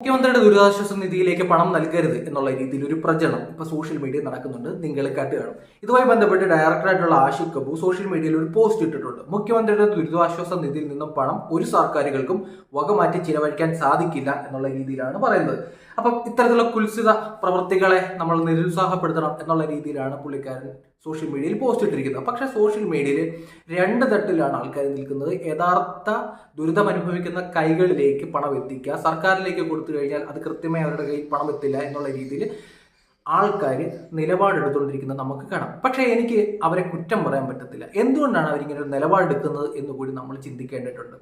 മുഖ്യമന്ത്രിയുടെ ദുരിതാശ്വാസ നിധിയിലേക്ക് പണം നൽകരുത് എന്നുള്ള രീതിയിൽ ഒരു പ്രചരണം ഇപ്പൊ സോഷ്യൽ മീഡിയ നടക്കുന്നുണ്ട്. നിങ്ങൾ കാണും ഇതുമായി ബന്ധപ്പെട്ട് ഡയറക്ടറായിട്ടുള്ള ആഷിഖ് കപൂർ സോഷ്യൽ മീഡിയയിൽ ഒരു പോസ്റ്റ് ഇട്ടിട്ടുണ്ട്. മുഖ്യമന്ത്രിയുടെ ദുരിതാശ്വാസ നിധിയിൽ നിന്നും പണം ഒരു സർക്കാരുകൾക്കും വകമാറ്റി ചിലവഴിക്കാൻ സാധിക്കില്ല എന്നുള്ള രീതിയിലാണ് പറയുന്നത്. അപ്പം ഇത്തരത്തിലുള്ള കുൽസിത പ്രവൃത്തികളെ നമ്മൾ നിരുത്സാഹപ്പെടുത്തണം എന്നുള്ള രീതിയിലാണ് പുള്ളിക്കാരൻ സോഷ്യൽ മീഡിയയിൽ പോസ്റ്റ് ഇട്ടിരിക്കുന്നത്. പക്ഷേ സോഷ്യൽ മീഡിയയിൽ രണ്ട് തട്ടിലാണ് ആൾക്കാർ നിൽക്കുന്നത്. യഥാർത്ഥ ദുരിതം അനുഭവിക്കുന്ന കൈകളിലേക്ക് പണം എത്തിക്കുക. സർക്കാരിലേക്ക് കൊടുത്തു കഴിഞ്ഞാൽ അത് കൃത്യമായി അവരുടെ കയ്യിൽ പണം എത്തില്ല എന്നുള്ള രീതിയിൽ ആൾക്കാർ നിലപാടെടുത്തുകൊണ്ടിരിക്കുന്നത് നമുക്ക് കാണാം. പക്ഷേ എനിക്ക് അവരെ കുറ്റം പറയാൻ പറ്റത്തില്ല. എന്തുകൊണ്ടാണ് അവരിങ്ങനെ ഒരു നിലപാടെടുക്കുന്നത് എന്ന് കൂടി നമ്മൾ ചിന്തിക്കേണ്ടതുണ്ട്.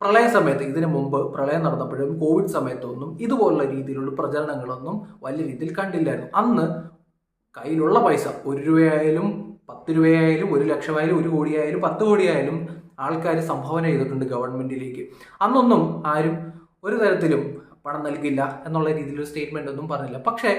പ്രളയ സമയത്ത് ഇതിനു മുമ്പ് പ്രളയം നടന്നപ്പോഴും കോവിഡ് സമയത്തൊന്നും ഇതുപോലുള്ള രീതിയിലുള്ള പ്രചരണങ്ങളൊന്നും വലിയ രീതിയിൽ കണ്ടില്ലായിരുന്നു. അന്ന് കയ്യിലുള്ള പൈസ ഒരു രൂപയായാലും പത്ത് രൂപയായാലും ഒരു ലക്ഷമായാലും ഒരു കോടിയായാലും പത്ത് കോടിയായാലും ആൾക്കാർ സംഭാവന ചെയ്തിട്ടുണ്ട് ഗവൺമെന്റിലേക്ക്. അന്നൊന്നും ആരും ഒരു തരത്തിലും പണം നൽകില്ല എന്നുള്ള രീതിയിലൊരു സ്റ്റേറ്റ്മെന്റ് ഒന്നും പറഞ്ഞില്ല. പക്ഷേ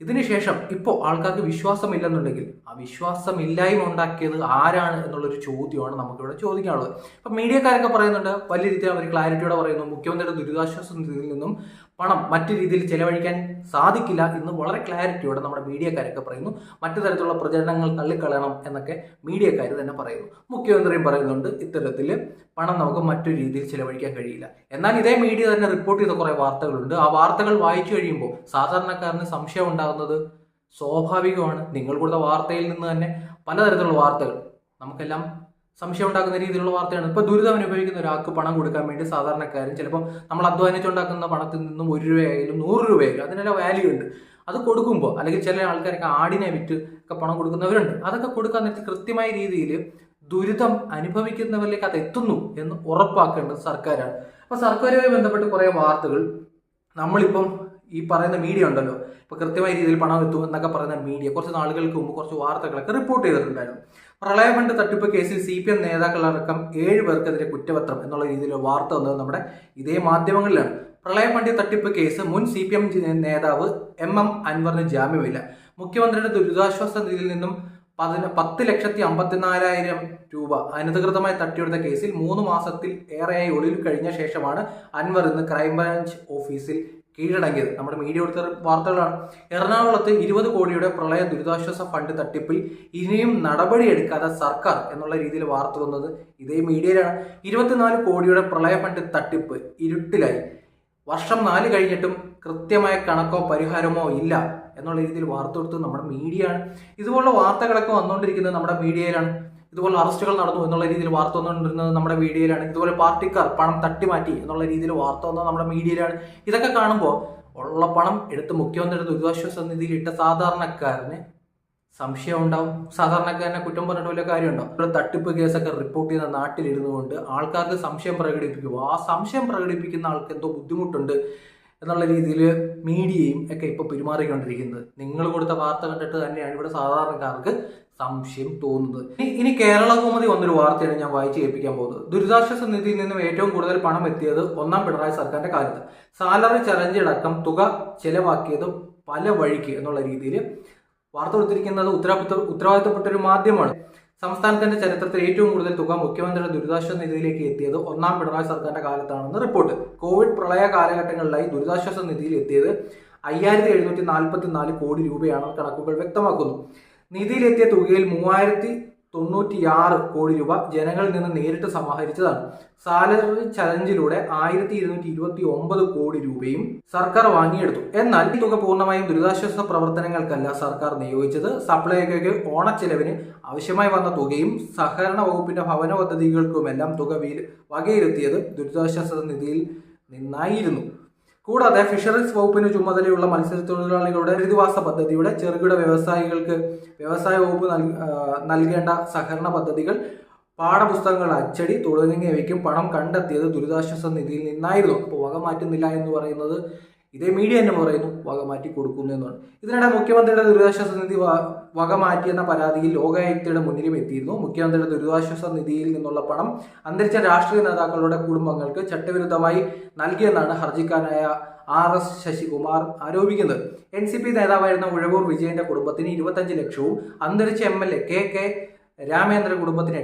ഇതിനുശേഷം ഇപ്പോൾ ആൾക്കാർക്ക് വിശ്വാസമില്ലെന്നുണ്ടെങ്കിൽ ആ വിശ്വാസം ഇല്ലായ്മ ഉണ്ടാക്കിയത് ആരാണ് എന്നുള്ളൊരു ചോദ്യമാണ് നമുക്കിവിടെ ചോദിക്കാനുള്ളത്. ഇപ്പം മീഡിയക്കാരൊക്കെ പറയുന്നുണ്ട് വലിയ രീതിയിൽ അവർ ക്ലാരിറ്റിയോടെ പറയുന്നു. മുഖ്യമന്ത്രിയുടെ ദുരിതാശ്വാസ നിധിയിൽ നിന്നും പണം മറ്റു രീതിയിൽ ചെലവഴിക്കാൻ സാധിക്കില്ല എന്ന് വളരെ ക്ലാരിറ്റിയോടെ നമ്മുടെ മീഡിയക്കാരൊക്കെ പറയുന്നു. മറ്റു തരത്തിലുള്ള പ്രചരണങ്ങൾ തള്ളിക്കളയണം എന്നൊക്കെ മീഡിയക്കാർ തന്നെ പറയുന്നു. മുഖ്യമന്ത്രിയും പറയുന്നുണ്ട് ഇത്തരത്തിൽ പണം നമുക്ക് മറ്റു രീതിയിൽ ചെലവഴിക്കാൻ കഴിയില്ല. എന്നാൽ ഇതേ മീഡിയ തന്നെ റിപ്പോർട്ട് ചെയ്ത കുറേ വാർത്തകളുണ്ട്. ആ വാർത്തകൾ വായിച്ചു കഴിയുമ്പോൾ സാധാരണക്കാരന് സംശയം ഉണ്ടാകുന്നത് സ്വാഭാവികമാണ്. നിങ്ങൾ കൊടുത്ത വാർത്തയിൽ നിന്ന് തന്നെ പലതരത്തിലുള്ള വാർത്തകൾ നമുക്കെല്ലാം സംശയം ഉണ്ടാക്കുന്ന രീതിയിലുള്ള വാർത്തയാണ്. ഇപ്പൊ ദുരിതം അനുഭവിക്കുന്ന ഒരാൾക്ക് പണം കൊടുക്കാൻ വേണ്ടി സാധാരണക്കാരൻ ചിലപ്പോൾ നമ്മൾ അധ്വാനിച്ചുണ്ടാക്കുന്ന പണത്തിൽ നിന്നും ഒരു രൂപയായാലും നൂറ് രൂപയായാലും അതിനെല്ലാം വാല്യൂ ഉണ്ട്. അത് കൊടുക്കുമ്പോൾ അല്ലെങ്കിൽ ചില ആൾക്കാരൊക്കെ ആടിനെ വിറ്റ് ഒക്കെ പണം കൊടുക്കുന്നവരുണ്ട്. അതൊക്കെ കൊടുക്കാൻ നേരത്തെ കൃത്യമായ രീതിയിൽ ദുരിതം അനുഭവിക്കുന്നവരിലേക്ക് അത് എത്തുന്നു എന്ന് ഉറപ്പാക്കേണ്ടത് സർക്കാരാണ്. അപ്പോൾ സർക്കാരുമായി ബന്ധപ്പെട്ട് കുറേ വാർത്തകൾ നമ്മളിപ്പം ഈ പറയുന്ന മീഡിയ ഉണ്ടല്ലോ. ഇപ്പൊ കൃത്യമായ രീതിയിൽ പണം എത്തും എന്നൊക്കെ പറയുന്ന മീഡിയ കുറച്ച് നാളുകൾക്ക് മുമ്പ് കുറച്ച് വാർത്തകളൊക്കെ റിപ്പോർട്ട് ചെയ്തിട്ടുണ്ടായിരുന്നു. പ്രളയഫണ്ട് തട്ടിപ്പ് കേസിൽ സി പി എം നേതാക്കളടക്കം ഏഴ് പേർക്കെതിരെ കുറ്റപത്രം എന്നുള്ള രീതിയിലുള്ള വാർത്ത വന്നത് നമ്മുടെ ഇതേ മാധ്യമങ്ങളിലാണ്. പ്രളയപണ്ടി തട്ടിപ്പ് കേസ് മുൻ സി പി എം നേതാവ് എം എം അൻവറിന് ജാമ്യമില്ല. മുഖ്യമന്ത്രിയുടെ ദുരിതാശ്വാസ നിധിയിൽ നിന്നും പതിന പത്ത് ലക്ഷത്തി അമ്പത്തിനാലായിരം രൂപ അനധികൃതമായി തട്ടിയെടുത്ത കേസിൽ മൂന്ന് മാസത്തിൽ ഏറെയായി ഒളിവിൽ കഴിഞ്ഞ ശേഷമാണ് അൻവർ ഇന്ന് ക്രൈംബ്രാഞ്ച് ഓഫീസിൽ കീഴടങ്ങിയത്. നമ്മുടെ മീഡിയ കൊടുത്ത വാർത്തകളാണ്. എറണാകുളത്ത് ഇരുപത് കോടിയുടെ പ്രളയ ദുരിതാശ്വാസ ഫണ്ട് തട്ടിപ്പിൽ ഇനിയും നടപടിയെടുക്കാതെ സർക്കാർ എന്നുള്ള രീതിയിൽ വാർത്ത വന്നത് ഇതേ മീഡിയയിലാണ്. ഇരുപത്തിനാല് കോടിയുടെ പ്രളയ ഫണ്ട് തട്ടിപ്പ് ഇരുട്ടിലായി. വർഷം നാല് കഴിഞ്ഞിട്ടും കൃത്യമായ കണക്കോ പരിഹാരമോ ഇല്ല എന്നുള്ള രീതിയിൽ വാർത്ത കൊടുത്തത് നമ്മുടെ മീഡിയയാണ്. ഇതുപോലുള്ള വാർത്തകളൊക്കെ വന്നുകൊണ്ടിരിക്കുന്നത് നമ്മുടെ മീഡിയയിലാണ്. ഇതുപോലെ അറസ്റ്റുകൾ നടന്നു എന്നുള്ള രീതിയിൽ വാർത്ത വന്നുകൊണ്ടിരുന്നത് നമ്മുടെ മീഡിയയിലാണ്. ഇതുപോലെ പാർട്ടിക്കാർ പണം തട്ടിമാറ്റി എന്നുള്ള രീതിയിൽ വാർത്ത വന്നത് നമ്മുടെ മീഡിയയിലാണ്. ഇതൊക്കെ കാണുമ്പോൾ ഉള്ള പണം എടുത്ത് മുഖ്യമന്ത്രിയുടെ ദുരിതാശ്വാസ നിധിയിൽ ഇട്ട സാധാരണക്കാരന് സംശയം ഉണ്ടാവും. സാധാരണക്കാരനെ കുറ്റം പറഞ്ഞിട്ട് വല്ല കാര്യമുണ്ടോ? ഇവിടെ തട്ടിപ്പ് കേസൊക്കെ റിപ്പോർട്ട് ചെയ്യുന്ന നാട്ടിലിരുന്നു കൊണ്ട് ആൾക്കാർക്ക് സംശയം പ്രകടിപ്പിക്കുമോ ആ സംശയം പ്രകടിപ്പിക്കുന്ന ആൾക്ക് എന്തോ ബുദ്ധിമുട്ടുണ്ട്. എന്നുള്ള രീതിയിൽ മീഡിയയും ഒക്കെ ഇപ്പോൾ പെരുമാറിക്കൊണ്ടിരിക്കുന്നത്. നിങ്ങൾ കൊടുത്ത വാർത്ത കണ്ടിട്ട് തന്നെയാണ് ഇവിടെ സാധാരണക്കാർക്ക് സംശയം തോന്നുന്നത്. ഇനി കേരള കോമതി വന്നൊരു വാർത്തയാണ് ഞാൻ വായിച്ച് കേൾപ്പിക്കാൻ പോകുന്നത്. ദുരിതാശ്വാസ നിധിയിൽ നിന്നും ഏറ്റവും കൂടുതൽ പണം എത്തിയത് ഒന്നാം പിണറായി സർക്കാരിന്റെ കാലത്ത്. സാലറി ചലഞ്ചടക്കം തുക ചെലവാക്കിയത് പല വഴിക്ക് എന്നുള്ള രീതിയിൽ വാർത്ത കൊടുത്തിരിക്കുന്നത് ഉത്തരവാദിത്ത ഉത്തരവാദിത്തപ്പെട്ട ഒരു മാധ്യമമാണ്. സംസ്ഥാനത്തിന്റെ ചരിത്രത്തിൽ ഏറ്റവും കൂടുതൽ തുക മുഖ്യമന്ത്രിയുടെ ദുരിതാശ്വാസ നിധിയിലേക്ക് എത്തിയത് ഒന്നാം പിണറായി സർക്കാരിന്റെ കാലത്താണെന്ന് റിപ്പോർട്ട്. കോവിഡ് പ്രളയ കാലഘട്ടങ്ങളിലായി ദുരിതാശ്വാസ നിധിയിൽ എത്തിയത് അയ്യായിരത്തി എഴുന്നൂറ്റി നാൽപ്പത്തി നാല് കോടി രൂപയാണെന്ന് കണക്കുകൾ വ്യക്തമാക്കുന്നു. നിധിയിലെത്തിയ തുകയിൽ മൂവായിരത്തി തൊണ്ണൂറ്റിയാറ് കോടി രൂപ ജനങ്ങളിൽ നിന്ന് നേരിട്ട് സമാഹരിച്ചതാണ്. സാലറി ചലഞ്ചിലൂടെ ആയിരത്തി ഇരുന്നൂറ്റി ഇരുപത്തി ഒമ്പത് കോടി രൂപയും സർക്കാർ വാങ്ങിയെടുത്തു. എന്നാൽ ഈ തുക പൂർണമായും ദുരിതാശ്വാസ പ്രവർത്തനങ്ങൾക്കല്ല സർക്കാർ നിയോഗിച്ചത്. സപ്ലൈകോയ്ക്ക് ഓണച്ചെലവിന് ആവശ്യമായി വന്ന തുകയും സഹകരണ വകുപ്പിന്റെ ഭവന പദ്ധതികൾക്കുമെല്ലാം തുക വകയിരുത്തിയത് ദുരിതാശ്വാസ നിധിയിൽ നിന്നായിരുന്നു. കൂടാതെ ഫിഷറീസ് വകുപ്പിന് ചുമതലയുള്ള മത്സ്യത്തൊഴിലാളികളുടെ പ്രതിവാസ പദ്ധതിയുടെ ചെറുകിട വ്യവസായികൾക്ക് വ്യവസായ വകുപ്പ് നൽകേണ്ട സഹകരണ പദ്ധതികൾ പാഠപുസ്തകങ്ങൾ അച്ചടി തുടങ്ങിയവയ്ക്കും പണം കണ്ടെത്തിയത് ദുരിതാശ്വാസ നിധിയിൽ നിന്നായിരുന്നു. അപ്പോൾ വക മാറ്റുന്നില്ല എന്ന് പറയുന്നത് ഇതേ മീഡിയ തന്നെ പറയുന്നു വക മാറ്റി കൊടുക്കുന്നു എന്നാണ്. ഇതിനിടെ മുഖ്യമന്ത്രിയുടെ ദുരിതാശ്വാസ നിധി വക മാറ്റിയെന്ന പരാതിയിൽ ലോകായുക്തയുടെ മുന്നിലും എത്തിയിരുന്നു. മുഖ്യമന്ത്രിയുടെ ദുരിതാശ്വാസ നിധിയിൽ നിന്നുള്ള പണം അന്തരിച്ച രാഷ്ട്രീയ നേതാക്കളുടെ കുടുംബങ്ങൾക്ക് ചട്ടവിരുദ്ധമായി നൽകിയെന്നാണ് ഹർജിക്കാരനായ ആർ എസ് ശശികുമാർ ആരോപിക്കുന്നത്. എൻ സി പി നേതാവായിരുന്ന ഉഴവൂർ വിജയന്റെ കുടുംബത്തിന് ഇരുപത്തഞ്ച് ലക്ഷവും അന്തരിച്ച M L A K K Ramendra കുടുംബത്തിന്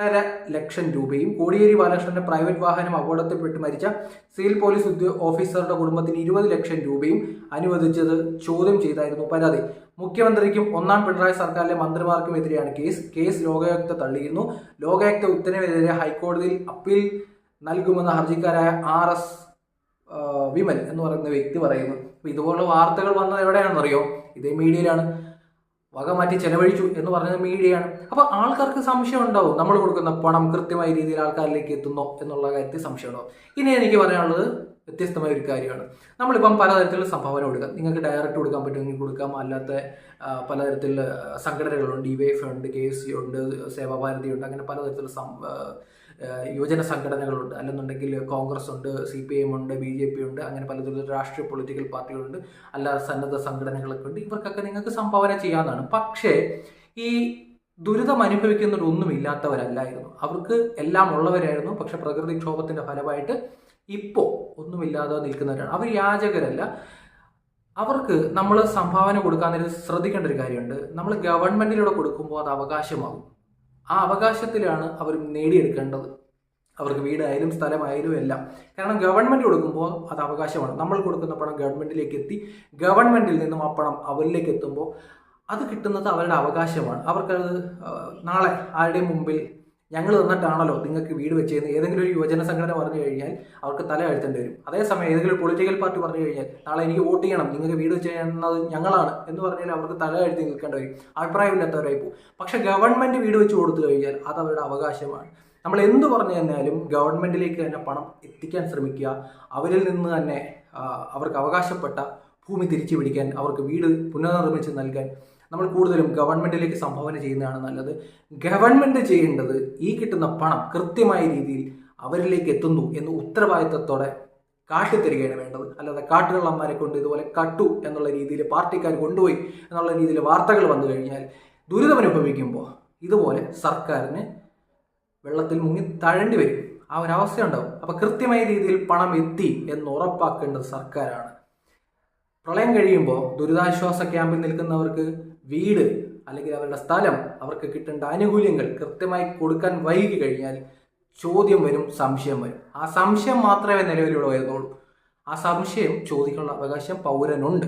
എട്ടര ലക്ഷം രൂപയും കോടിയേരി ബാലകൃഷ്ണന്റെ പ്രൈവറ്റ് വാഹനം അപകടത്തിൽപ്പെട്ട് മരിച്ച സിവിൽ പോലീസ് ഓഫീസറുടെ കുടുംബത്തിന് ഇരുപത് ലക്ഷം രൂപയും അനുവദിച്ചത് ചോദ്യം ചെയ്തായിരുന്നു പരാതി. മുഖ്യമന്ത്രിക്കും ഒന്നാം പിണറായി സർക്കാരിലെ മന്ത്രിമാർക്കും എതിരെയാണ് കേസ്. കേസ് ലോകായുക്ത തള്ളിയിരുന്നു. ലോകായുക്ത ഉത്തരവിനെതിരെ ഹൈക്കോടതിയിൽ അപ്പീൽ നൽകുമെന്ന ഹർജിക്കാരായ ആർ എസ് വിമൽ എന്ന് പറയുന്ന വ്യക്തി പറയുന്നു. ഇതുപോലുള്ള വാർത്തകൾ വന്നത് എവിടെയാണെന്നറിയോ? ഇതേ മീഡിയയിലാണ്. വക മാറ്റി ചെലവഴിച്ചു എന്ന് പറഞ്ഞത് മീഡിയയാണ്. അപ്പോൾ ആൾക്കാർക്ക് സംശയം ഉണ്ടാവും. നമ്മൾ കൊടുക്കുന്ന പണം കൃത്യമായ രീതിയിൽ ആൾക്കാരിലേക്ക് എത്തുന്നോ എന്നുള്ള കാര്യത്തിൽ സംശയം ഉണ്ടാവും. ഇനി എനിക്ക് പറയാനുള്ളത് വ്യത്യസ്തമായ ഒരു കാര്യമാണ്. നമ്മളിപ്പം പലതരത്തിലുള്ള സംഭാവന കൊടുക്കാം. നിങ്ങൾക്ക് ഡയറക്റ്റ് കൊടുക്കാൻ പറ്റുമെങ്കിൽ കൊടുക്കാം. അല്ലാത്ത പലതരത്തിലുള്ള സംഘടനകളുണ്ട് ഡി വൈ എഫ് ഉണ്ട് കെ എസ് സി ഉണ്ട് സേവാഭാരതി ഉണ്ട്. അങ്ങനെ പലതരത്തിലുള്ള യുവജന സംഘടനകളുണ്ട്. അല്ലെന്നുണ്ടെങ്കിൽ കോൺഗ്രസ് ഉണ്ട് സി പി എം ഉണ്ട് ബി ജെ പി ഉണ്ട് അങ്ങനെ പലതരം രാഷ്ട്രീയ പൊളിറ്റിക്കൽ പാർട്ടികളുണ്ട്. അല്ലാതെ സന്നദ്ധ സംഘടനകളൊക്കെ ഉണ്ട്. ഇവർക്കൊക്കെ നിങ്ങൾക്ക് സംഭാവന ചെയ്യാവുന്നതാണ്. പക്ഷേ ഈ ദുരിതം അനുഭവിക്കുന്നവരൊന്നും ഇല്ലാത്തവരല്ലായിരുന്നു. അവർക്ക് എല്ലാം ഉള്ളവരായിരുന്നു. പക്ഷെ പ്രകൃതിക്ഷോഭത്തിന്റെ ഫലമായിട്ട് ഇപ്പോൾ ഒന്നുമില്ലാതെ നിൽക്കുന്നവരാണ്. അവർ യാചകരല്ല. അവർക്ക് നമ്മൾ സംഭാവന കൊടുക്കാൻ ശ്രദ്ധിക്കേണ്ട ഒരു കാര്യമുണ്ട്. നമ്മൾ ഗവൺമെന്റിലൂടെ കൊടുക്കുമ്പോൾ അത് അവകാശമാകും. ആ അവകാശത്തിലാണ് അവർ നേടിയെടുക്കേണ്ടത്. അവർക്ക് വീടായാലും സ്ഥലമായാലും എല്ലാം. കാരണം ഗവൺമെന്റ് കൊടുക്കുമ്പോൾ അത് അവകാശമാണ്. നമ്മൾ കൊടുക്കുന്ന പണം ഗവൺമെന്റിലേക്ക് എത്തി ഗവൺമെന്റിൽ നിന്നും ആ പണം അവരിലേക്ക് എത്തുമ്പോൾ അത് കിട്ടുന്നത് അവരുടെ അവകാശമാണ്. അവർക്കത് നാളെ ആരുടെയും മുമ്പിൽ ഞങ്ങൾ തന്നിട്ടാണല്ലോ നിങ്ങൾക്ക് വീട് വെച്ചതെന്ന് ഏതെങ്കിലും ഒരു യുവജന സംഘടന പറഞ്ഞു കഴിഞ്ഞാൽ അവർക്ക് തല അഴുത്തേണ്ടി വരും. അതേസമയം ഏതെങ്കിലും പൊളിറ്റിക്കൽ പാർട്ടി പറഞ്ഞു കഴിഞ്ഞാൽ നാളെ എനിക്ക് വോട്ട് ചെയ്യണം നിങ്ങൾക്ക് വീട് വെച്ച് ചെയ്യുന്നത് ഞങ്ങളാണ് എന്ന് പറഞ്ഞാൽ അവർക്ക് തല അഴുത്തി നിൽക്കേണ്ടി വരും. അഭിപ്രായമില്ലാത്തവരായി പോകും. പക്ഷെ ഗവൺമെന്റ് വീട് വെച്ച് കൊടുത്തു കഴിഞ്ഞാൽ അത് അവരുടെ അവകാശമാണ്. നമ്മൾ എന്ത് പറഞ്ഞു തന്നാലും ഗവൺമെന്റിലേക്ക് തന്നെ പണം എത്തിക്കാൻ ശ്രമിക്കുക. അവരിൽ നിന്ന് തന്നെ അവർക്ക് അവകാശപ്പെട്ട ഭൂമി തിരിച്ചു പിടിക്കാൻ അവർക്ക് വീട് പുനർനിർമ്മിച്ച് നൽകാൻ നമ്മൾ കൂടുതലും ഗവൺമെന്റിലേക്ക് സംഭാവന ചെയ്യുന്നതാണ് നല്ലത്. ഗവൺമെന്റ് ചെയ്യേണ്ടത് ഈ കിട്ടുന്ന പണം കൃത്യമായ രീതിയിൽ അവരിലേക്ക് എത്തുന്നു എന്ന് ഉത്തരവാദിത്തത്തോടെ കാട്ടിത്തരികയാണ് വേണ്ടത്. അല്ലാതെ കാട്ടുകള്ളന്മാരെ കൊണ്ട് ഇതുപോലെ കട്ടു എന്നുള്ള രീതിയിൽ പാർട്ടിക്കാർ കൊണ്ടുപോയി എന്നുള്ള രീതിയിൽ വാർത്തകൾ വന്നു കഴിഞ്ഞാൽ ദുരിതമനുഭവിക്കുമ്പോൾ ഇതുപോലെ സർക്കാരിന് വെള്ളത്തിൽ മുങ്ങി തഴേണ്ടി വരും. ആ ഒരു അവസ്ഥ ഉണ്ടാവും. അപ്പൊ കൃത്യമായ രീതിയിൽ പണം എത്തി എന്ന് ഉറപ്പാക്കേണ്ടത് സർക്കാരാണ്. പ്രളയം കഴിയുമ്പോൾ ദുരിതാശ്വാസ ക്യാമ്പിൽ നിൽക്കുന്നവർക്ക് വീട് അല്ലെങ്കിൽ അവരുടെ സ്ഥലം അവർക്ക് കിട്ടേണ്ട ആനുകൂല്യങ്ങൾ കൃത്യമായി കൊടുക്കാൻ വൈകി കഴിഞ്ഞാൽ ചോദ്യം വരും സംശയം വരും. ആ സംശയം മാത്രമേ നിലവിലുള്ള വരുന്നുള്ളൂ ആ സംശയം ചോദിക്കാനുള്ള അവകാശം പൗരനുണ്ട്.